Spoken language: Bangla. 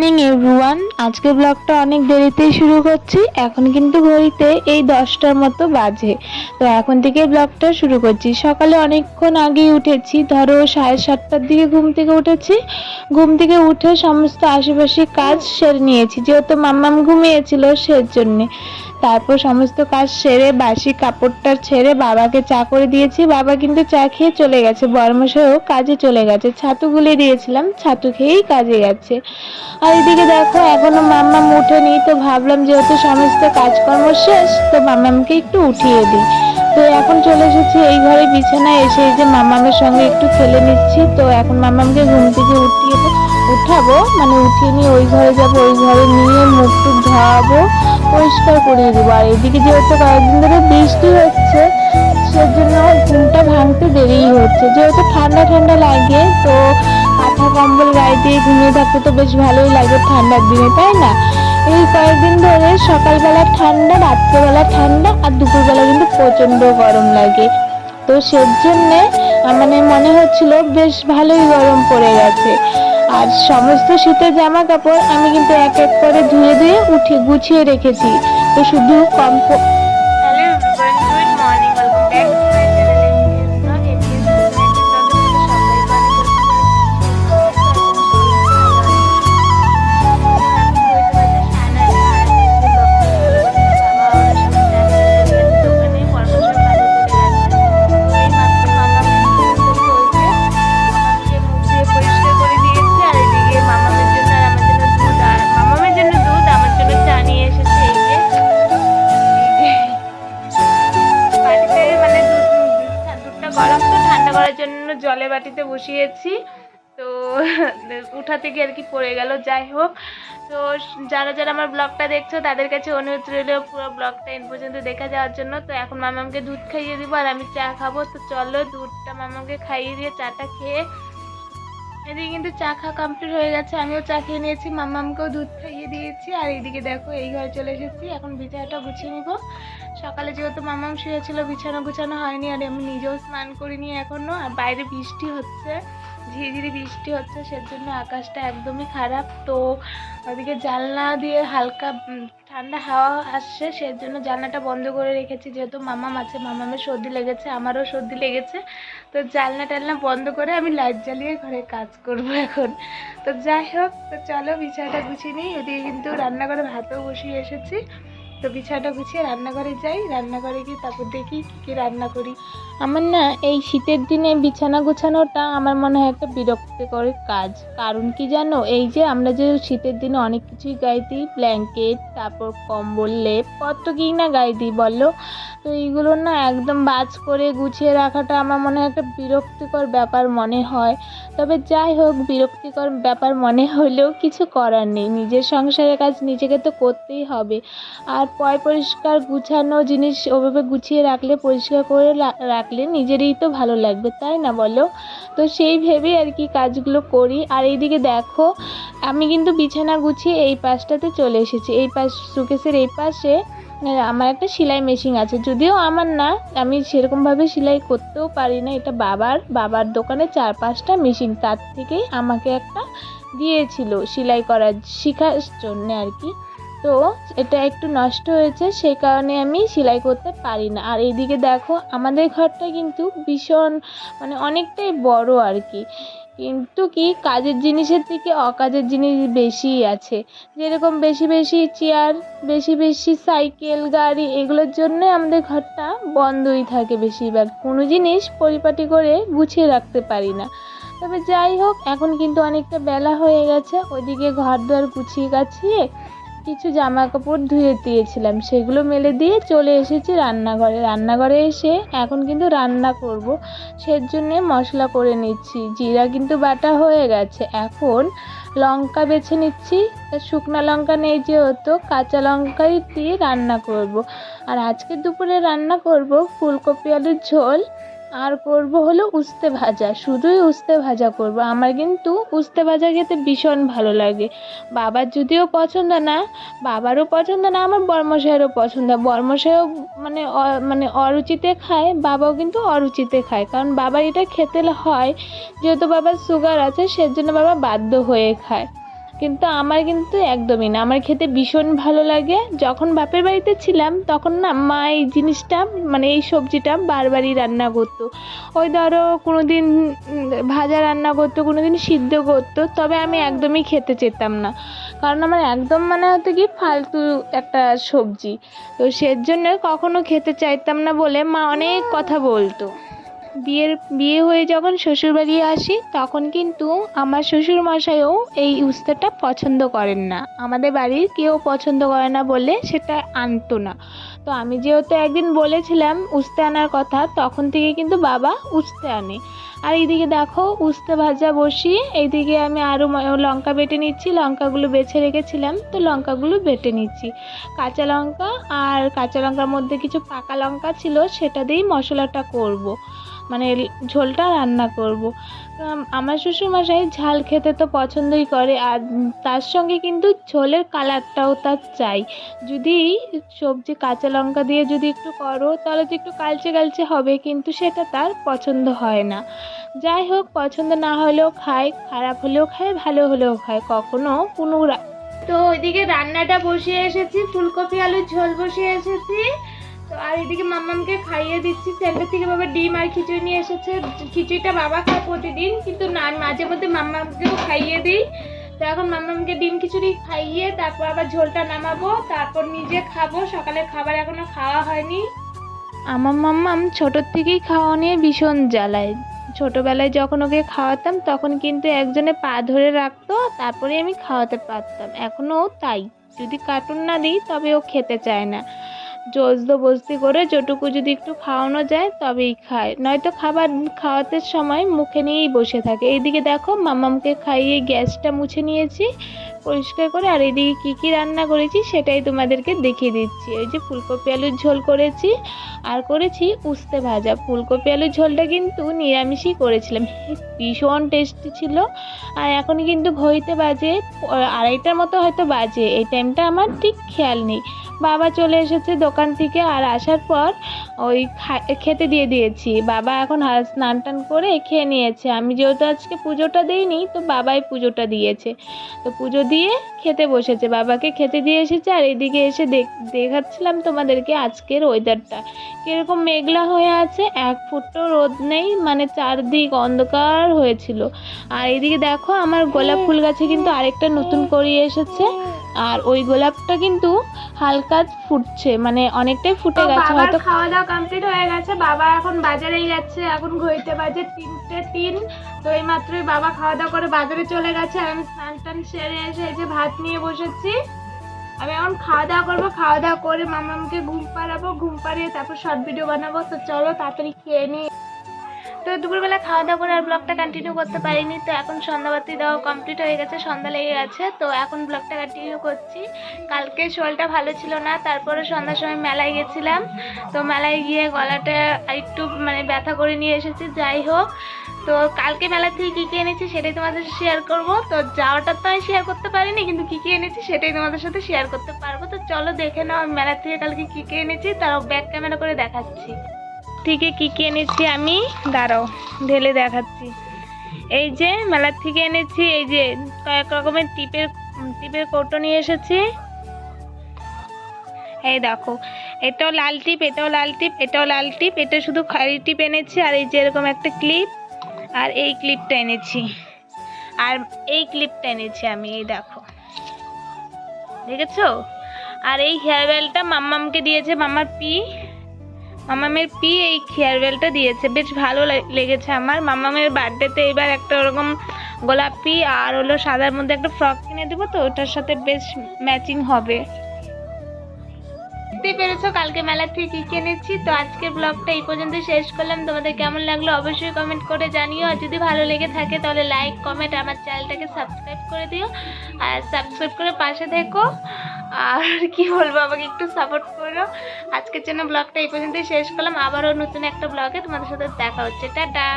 মর্নিং এভরিওয়ান আজকে ব্লগটা অনেক দেরিতেই শুরু করছি। এখন কিন্তু ঘড়িতে এই দশটার মতো বাজে। তো এখন থেকে ব্লগটা শুরু করছি। সকালে অনেকক্ষণ আগেই উঠেছি। ধরো সাড়ে সাতটার দিকে ঘুম থেকে উঠেছি। ঘুম থেকে উঠে সমস্ত আশেপাশে কাজ সেরে নিয়েছি। যেহেতু মাম্মাম ঘুমিয়েছিল সের জন্যে তারপর সমস্ত কাজ সেরে, বাসি কাপড়টা ছেড়ে বাবাকে চা করে দিয়েছি। বাবা কিন্তু চা খেয়ে চলে গেছে। বর্মশাইও কাজে চলে গেছে। ছাতু গুলে দিয়েছিলাম। ছাতু খেয়েই কাজে গেছে আর এদিকে দেখো, এখনও মাম্মাম উঠেনি। তো ভাবলাম যেহেতু সমস্ত কাজকর্ম শেষ, তো মাম্মামকে একটু উঠিয়ে দিই। তো এখন চলে এসেছি এই ঘরে বিছানায় এসে এই যে মামামের সঙ্গে একটু খেলে নিচ্ছি। তো এখন মামামকে ঘুম থেকে উঠিয়ে উঠাবো মানে উঠিয়ে নিয়ে ওই ঘরে যাব, ওই ঘরে নিয়ে মুখ টুক ধোয়াবো, পরিষ্কার করিয়ে দেবো। আর এদিকে যেহেতু কয়েকদিন ধরে বৃষ্টি হচ্ছে, সেজন্য ঘুমটা ভাঙতে দেরিই হচ্ছে। যেহেতু ঠান্ডা ঠান্ডা লাগে, তো কাঁথা কম্বল গায়ে দিয়ে ঘুমিয়ে থাকতে তো বেশ ভালোই লাগে ঠান্ডার দিনে, তাই না? এই কয়েকদিন ধরে সকালবেলা ঠান্ডা, রাত্রেবেলা ঠান্ডা, আর দুপুরবেলা কিন্তু প্রচণ্ড গরম লাগে। তো সেজন্যে মানে মনে হচ্ছিল বেশ ভালোই গরম পড়ে গেছে। আর সমস্ত শীতের জামা কাপড় আমি কিন্তু এক এক করে ধুয়ে ধুয়ে উঠে, গুছিয়ে রেখেছি। তো শুধু কম বসিয়েছি। তো উঠাতে গিয়ে আর কি পড়ে গেল, যাই হোক। তো যারা যারা আমার ব্লগটা দেখছ, তাদের কাছে অনুরোধ রইল পুরো ব্লগটা এন পর্যন্ত দেখা যাওয়ার জন্য। তো এখন মামামকে দুধ খাইয়ে দিব আর আমি চা খাব। তো চলো দুধটা মামামকে খাইয়ে দিয়ে চাটা খেয়ে এদিকে কিন্তু চা খাওয়া কমপ্লিট হয়ে গেছে। আমিও চা খেয়ে নিয়েছি মাম্মামকেও দুধ খাইয়ে দিয়েছি। আর এইদিকে দেখো, এই ঘরে চলে এসেছি। এখন বিছানাটা গুছিয়ে নিব। সকালে যেহেতু মামাম শুয়েছিল, বিছানা গুছানো হয়নি, আর আমি নিজেও স্নান করিনি এখনও, আর বাইরে বৃষ্টি হচ্ছে, ঝিরিঝিরি বৃষ্টি হচ্ছে, সেজন্য আকাশটা একদমই খারাপ। তো ওদিকে জানলা দিয়ে হালকা ঠান্ডা হাওয়া আসছে, সেজন্য জানলাটা বন্ধ করে রেখেছি, যেহেতু মামাম আছে, মামামের সর্দি লেগেছে, আমারও সর্দি লেগেছে। তো জানলা টালনা বন্ধ করে আমি লাইট জ্বালিয়ে ঘরে কাজ করব এখন। তো যাই হোক, তো চলো বিছানাটা গুছিয়ে নিই ওদিকে কিন্তু রান্নাঘরে ভাতও বসিয়ে এসেছি। তো বিছানাটা গুছিয়ে রান্নাঘরে যাই রান্নাঘরে গিয়ে তারপর দেখি কী কী রান্না করি। আমার না এই শীতের দিনে বিছানা গোছানোটা আমার মনে হয় একটা বিরক্তিকর কাজ। কারণ কি জানো? এই যে আমরা যে শীতের দিনে অনেক কিছুই গায়ে দিই ব্ল্যাঙ্কেট তারপর কম্বল, লেপ, কত কি না গায়ে দিই বলো? তো এইগুলো না একদম বাজ করে গুছিয়ে রাখাটা আমার মনে হয় একটা বিরক্তিকর ব্যাপার মনে হয়। তবে যাই হোক, বিরক্তিকর ব্যাপার মনে হলেও কিছু করার নেই। নিজের সংসারের কাজ নিজেকে তো করতেই হবে। আর পয় পরিষ্কার গুছানো জিনিস ওভাবে গুছিয়ে রাখলে পরিষ্কার করে রা- রাখলে নিজেরই তো ভালো লাগবে, তাই না বলো? তো সেই ভেবেই আর কি কাজগুলো করি। আর এইদিকে দেখো, আমি কিন্তু বিছানা গুছিয়ে এই পাশটাতে চলে এসেছি। এই পাশ সুকেশের এই পাশে আমার একটা সেলাই মেশিন আছে। যদিও আমার না, আমি সেরকমভাবে সেলাই করতেও পারি না। এটা বাবার বাবার দোকানে চার পাঁচটা মেশিন, তার থেকেই আমাকে একটা দিয়েছিল সেলাই করার শেখার জন্য আর কি। তো এটা একটু নষ্ট হয়েছে সেই কারণে আমি সেলাই করতে পারি না। আর এইদিকে দেখো, আমাদের ঘরটা কিন্তু ভীষণ মানে অনেকটাই বড় আর কি। কিন্তু কি, কাজের জিনিসের থেকে অকাজের জিনিস বেশিই আছে। যেরকম বেশি বেশি চেয়ার বেশি বেশি সাইকেল গাড়ি, এগুলোর জন্য আমাদের ঘরটা বন্ধই থাকে বেশিরভাগ। কোনো জিনিস পরিপাটি করে গুছিয়ে রাখতে পারি না। তবে যাই হোক, এখন কিন্তু অনেকটা বেলা হয়ে গেছে, ওইদিকে ঘর দুয়ার গুছিয়ে গাছিয়ে কিছু জামা কাপড় ধুয়ে দিয়েছিলাম। সেগুলো মেলে দিয়ে চলে এসেছি রান্নাঘরে। রান্নাঘরে এসে এখন কিন্তু রান্না করব। সেজন্যে মশলা করে নিচ্ছি। জিরা কিন্তু বাটা হয়ে গেছে। এখন লঙ্কা বেছে নিচ্ছি। শুকনো লঙ্কা নেই যেহেতু, কাঁচা লঙ্কাই দিয়ে রান্না করব। আর আজকে দুপুরে রান্না করব ফুলকপি আলুর ঝোল। আর করব হলো উস্তে ভাজা। শুধুই উস্তে ভাজা করব। আমার কিন্তু উস্তে ভাজা খেতে ভীষণ ভালো লাগে। বাবার যদিও পছন্দ না, বাবারও পছন্দ না, আমার বর্মশাইয়েরও পছন্দ বর্মশাইও মানে মানে অরুচিতে খায়, বাবাও কিন্তু অরুচিতে খায়। কারণ বাবার এটা খেতে হয়, যেহেতু বাবার সুগার আছে, সেজন্য বাবা বাধ্য হয়ে খায়। কিন্তু আমার কিন্তু একদমই না। আমার খেতে ভীষণ ভালো লাগে। যখন বাপের বাড়িতে ছিলাম, তখন না মা এই জিনিসটা মানে এই সবজিটা বারবারই রান্না করতো। ওই ধরো কোনো দিন ভাজা রান্না করতো কোনো দিন সিদ্ধ করতো, তবে আমি একদমই খেতে চেতাম না। কারণ আমার একদম মানে হতো কি ফালতু একটা সবজি। তো সেজন্য কখনো খেতে চাইতাম না বলে মা অনেক কথা বলতো। বিয়ের, বিয়ে হয়ে যখন শ্বশুরবাড়ি আসি, তখন কিন্তু আমার শ্বশুর মশাইও এই উস্তাটা পছন্দ করেন না। আমাদের বাড়ির কেউ পছন্দ করে না বলে সেটা আনতো না। তো আমি যেহেতু একদিন বলেছিলাম উস্তে আনার কথা, তখন থেকে কিন্তু বাবা উস্তে আনে। আর এইদিকে দেখো উস্তে ভাজা বসিয়ে এইদিকে আমি আরও লঙ্কা বেটে নিচ্ছি, লঙ্কাগুলো বেছে রেখেছিলাম, তো লঙ্কাগুলো বেটে নিচ্ছি। কাঁচা লঙ্কা আর কাঁচা লঙ্কার মধ্যে কিছু পাকা লঙ্কা ছিল, সেটা দিয়েই মশলাটা করব। মানে ঝোলটা রান্না করব। আমার শ্বশুরমশাই ঝাল খেতে তো পছন্দই করে, আর তার সঙ্গে কিন্তু ঝোলের কালারটাও তার চাই। যদি সবজি কাঁচা লঙ্কা দিয়ে যদি একটু করো, তাহলে তো একটু কালচে কালচে হবে, কিন্তু সেটা তার পছন্দ হয় না। যাই হোক, পছন্দ না হলেও খায়, খারাপ হলেও খায়, ভালো হলেও খায়, কখনো কোনো তো ওইদিকে রান্নাটা বসিয়ে এসেছি, ফুলকপি, আলুর ঝোল বসিয়ে এসেছি। তো আর এদিকে মাম্মামকে খাইয়ে দিচ্ছি। সেন্টার থেকে বাবা ডিম আর খিচুড়ি নিয়ে এসেছে। খিচুড়িটা বাবা খায় প্রতিদিন, কিন্তু না মাঝে মধ্যে মাম্মামকেও খাইয়ে দিই। তো এখন মাম্মামকে ডিম খিচুড়ি খাইয়ে তারপর আবার ঝোলটা নামাবো, তারপর নিজে খাব। সকালে খাবার এখনও খাওয়া হয়নি। আমার মাম্মাম ছোটোর থেকেই খাওয়া নিয়ে ভীষণ জ্বালায়। ছোটোবেলায় যখন ওকে খাওয়াতাম, তখন কিন্তু একজনে পা ধরে রাখতো তারপরে আমি খাওয়াতে পারতাম। এখনও তাই। যদি কার্টুন না দিই, তবে ও খেতে চায় না। জোরজবস্তি করে যেটুকু যদি একটু খাওয়ানো যায় তবেই খায়। নয়তো খাবার খাওয়াতে সময় মুখে নিয়েই বসে থাকে। এইদিকে দেখো মামামকে খাইয়ে গ্যাসটা মুছে নিয়েছি পরিষ্কার করে, আর এইদিকে কী কী রান্না করেছি সেটাই তোমাদেরকে দেখিয়ে দিচ্ছি। ওই যে ফুলকপি আলুর ঝোল করেছি, আর করেছি উস্তে ভাজা। ফুলকপি আলুর ঝোলটা কিন্তু নিরামিষই করেছিলাম। ভীষণ টেস্টি ছিল। আর এখন কিন্তু ঘড়িতে বাজে আড়াইটার মতো হয়তো বাজে। এই টাইমটা আমার ঠিক খেয়াল নেই। বাবা চলে এসেছে দোকান থেকে আর আসার পর ওই খেতে দিয়ে দিয়েছি। বাবা এখন স্নান টান করে খেয়ে নিয়েছে। আমি যেহেতু আজকে পুজোটা দিইনি, তো বাবাই পুজোটা দিয়েছে। তো পুজো দিয়ে খেতে বসেছে। বাবাকে খেতে দিয়ে এসেছে আর এদিকে এসে দেখ- দেখাচ্ছিলাম তোমাদেরকে আজকের ওয়েদারটা কীরকম মেঘলা হয়ে আছে, এক ফুটও রোদ নেই মানে চারদিক অন্ধকার হয়েছিল। আর এদিকে দেখো আমার গোলাপ ফুল গাছে কিন্তু আরেকটা নতুন করিয়ে এসেছে। আর ওই গোলাপটা কিন্তু হালকা ফুটছে মানে অনেকটাই ফুটে গেছে হয়তো খাওয়া দাওয়া কমপ্লিট হয়ে গেছে বাবা এখন বাজারেই যাচ্ছে এখন ঘড়িতে বাজে তিনটে তিন তো এই মাত্রই বাবা খাওয়া দাওয়া করে বাজারে চলে গেছে আর আমি স্নান টান সেরে এসে এই যে ভাত নিয়ে বসেছি। আমি এখন খাওয়া দাওয়া করব খাওয়া দাওয়া করে মামামকে ঘুম পাড়াবো ঘুম পাড়িয়ে তারপর শর্ট ভিডিও বানাবো তো চলো তাড়াতাড়ি খেয়ে নিই। তো দুপুরবেলা খাওয়া দাওয়া করে আর ব্লগটা কন্টিনিউ করতে পারিনি। তো এখন সন্ধ্যাবাতি দেওয়া কমপ্লিট হয়ে গেছে, সন্ধ্যা লেগে গেছে। তো এখন ব্লগটা কন্টিনিউ করছি। কালকে শোলটা ভালো ছিল না, তারপরে সন্ধ্যার সময় মেলায় গেছিলাম। তো মেলায় গিয়ে গলাটা একটু মানে ব্যথা করে নিয়ে এসেছি, যাই হোক। তো কালকে মেলা থেকে কী কী এনেছি সেটাই তোমাদের সাথে শেয়ার করব। তো যাওয়াটা তো আমি শেয়ার করতে পারিনি, কিন্তু কী কী এনেছি সেটাই তোমাদের সাথে শেয়ার করতে পারব। তো চলো দেখে নাও মেলা থেকে কালকে কী কী এনেছি তাও ব্যাক ক্যামেরা করে দেখাচ্ছি। থেকে কী কী এনেছি আমি? দাঁড়াও, ঢেলে দেখাচ্ছি। এই যে মেলার থেকে এনেছি, এই যে কয়েক রকমের টিপের টিপের কৌটো নিয়ে এসেছি। এই দেখো, এটাও লাল টিপ, এটাও লাল টিপ, এটাও লাল টিপ, এটা শুধু খালি টিপ এনেছি, আর এই যে এরকম একটা ক্লিপ, আর এই ক্লিপটা এনেছি। আর এই ক্লিপটা এনেছি আমি, এই দেখো। দেখেছ? আর এই হেয়ার বেলটা মাম্মামকে দিয়েছে মামার পি। মামামের পি এই খেয়ারওয়েলটা দিয়েছে। বেশ ভালো লেগেছে আমার। মামামের বার্থডেতে এবার একটা ওরকম গোলাপি আর হলো সাদার মধ্যে একটা ফ্রক কিনে দেবো তো, ওটার সাথে বেশ ম্যাচিং হবে। বুঝতেই পেরেছ? কালকে মেলা থেকে কি কিনেছি। তো আজকের ব্লগটা এই পর্যন্ত শেষ করলাম। তোমাদের কেমন লাগল অবশ্যই কমেন্ট করে জানিও। আর যদি ভালো লেগে থাকে তাহলে লাইক কমেন্ট আমার চ্যানেলটাকে সাবস্ক্রাইব করে দিও। আর সাবস্ক্রাইব করে পাশে থেকো। আর কি বলব, আমাকে একটু সাপোর্ট করো। আজকের জন্য ব্লগটা এই পর্যন্তই শেষ করলাম। আবারও নতুন একটা ব্লগে তোমাদের সাথে দেখা হচ্ছে। টাটা!